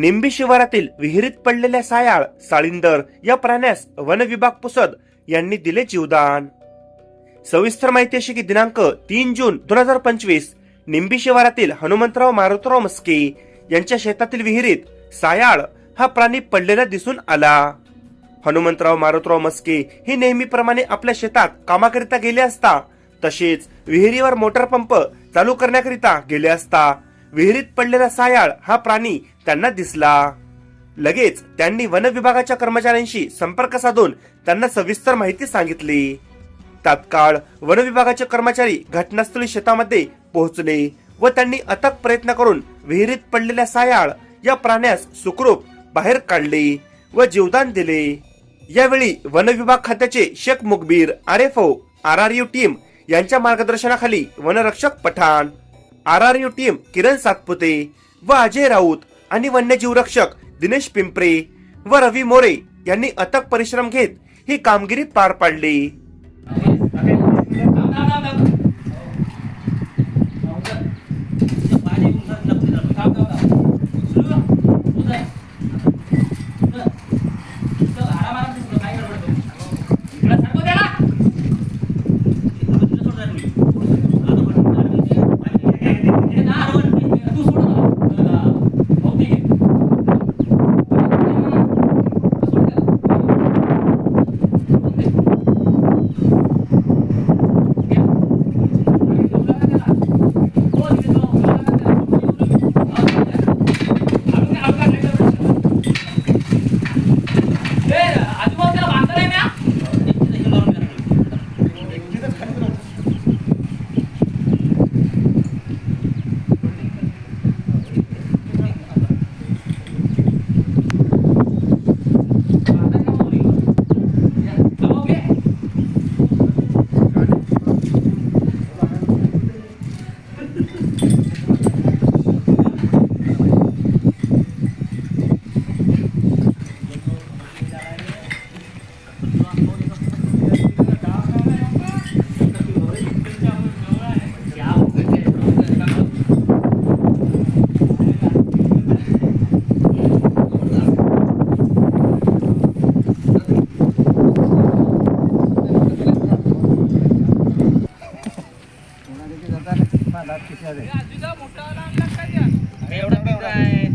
निंबी शिवारातील विहिरीत पडलेल्या सायाळ साळींदर या प्राण्यास वन विभाग पुसद यांनी दिले जीवदान. सविस्तर माहिती अशी की दिनांक तीन जून दोन हजार पंचवीस निंबी शिवारातील हनुमंतराव मारुतराव मस्के यांच्या शेतातील विहिरीत सायाळ हा प्राणी पडलेला दिसून आला. हनुमंतराव मारुतराव मस्के हे नेहमीप्रमाणे आपल्या शेतात कामाकरिता गेले असता तसेच विहिरीवर मोटर पंप चालू करण्याकरिता गेले असता विहिरीत पडलेला सायाळ हा प्राणी त्यांना दिसला. लगेच त्यांनी वन विभागाच्या कर्मचाऱ्यांशी संपर्क साधून त्यांना सविस्तर माहिती सांगितली. तात्काळ वन विभागाचे कर्मचारी घटनास्थळी शेतामध्ये पोहोचले व त्यांनी अथक प्रयत्न करून विहिरीत पडलेल्या सायाळ या प्राण्यास सुखरूप बाहेर काढले व जीवदान दिले. यावेळी वन विभाग खात्याचे Shaikh Mukhbir R F O R R U team यांच्या मार्गदर्शनाखाली वनरक्षक Pathan R R U team Kiran Satpute व अजय राऊत आणि वन्यजीव रक्षक दिनेश पिंपरे व रवी मोरे यांनी अथक परिश्रम घेत ही कामगिरी पार पाडली. एवढा